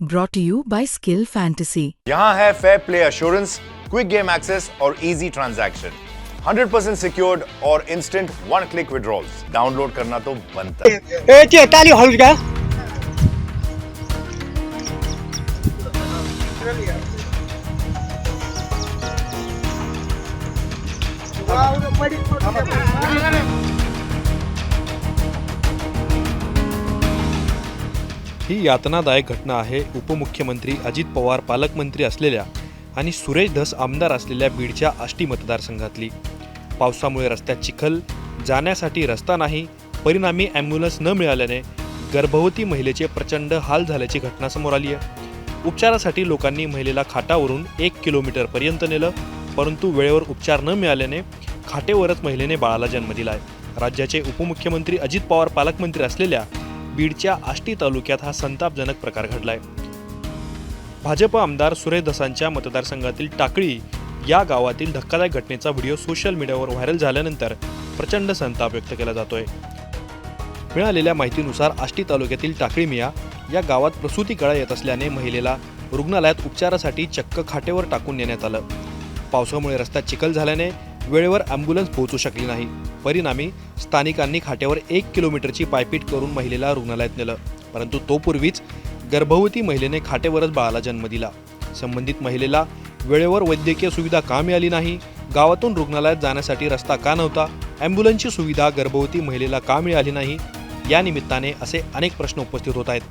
brought to you by Skill Fantasy. यहाँ है fair play assurance quick game access और easy transaction 100% secured और instant one click withdrawals download करना तो बनता है। ए ते ताली हळूच का ही यातनादायक घटना आहे उपमुख्यमंत्री अजित पवार पालकमंत्री असलेल्या आणि सुरेश धस आमदार असलेल्या बीडच्या आष्टी मतदारसंघातली. पावसामुळे रस्त्यात चिखल जाण्यासाठी रस्ता नाही परिणामी ॲम्ब्युलन्स न मिळाल्याने गर्भवती महिलेचे प्रचंड हाल झाल्याची घटना समोर आली आहे. उपचारासाठी लोकांनी महिलेला खाटावरून एक किलोमीटरपर्यंत नेलं परंतु वेळेवर उपचार न मिळाल्याने खाटेवरच महिलेने बाळाला जन्म दिला आहे राज्याचे उपमुख्यमंत्री अजित पवार पालकमंत्री असलेल्या बीडच्या आष्टी तालुक्यात हा संतापजनक प्रकार घडलाय. भाजप आमदार सुरेश दसांच्या मतदारसंघातील टाकळी या गावातील धक्कादायक घटनेचा व्हिडिओ सोशल मीडियावर व्हायरल झाल्यानंतर प्रचंड संताप व्यक्त केला जातोय. मिळालेल्या माहितीनुसार आष्टी तालुक्यातील टाकळी मिया या गावात प्रसूती कळा येत असल्याने महिलेला रुग्णालयात उपचारासाठी चक्क खाटेवर टाकून नेण्यात आलं. पावसामुळे रस्ता चिखल झाल्याने वेळेवर ॲम्ब्युलन्स पोहोचू शकली नाही. परिणामी स्थानिकांनी खाट्यावर एक किलोमीटरची पायपीट करून महिलेला रुग्णालयात नेलं. परंतु तोपूर्वीच गर्भवती महिलेने खाटेवरच बाळाला जन्म दिला. संबंधित महिलेला वेळेवर वैद्यकीय सुविधा का मिळाली नाही? गावातून रुग्णालयात जाण्यासाठी रस्ता का नव्हता? ॲम्ब्युलन्सची सुविधा गर्भवती महिलेला का मिळाली नाही? या निमित्ताने असे अनेक प्रश्न उपस्थित होत आहेत.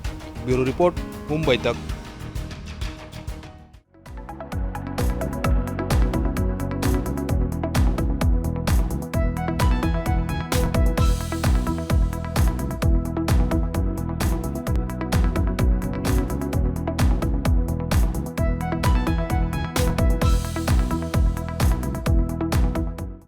ब्युरो रिपोर्ट मुंबई तक.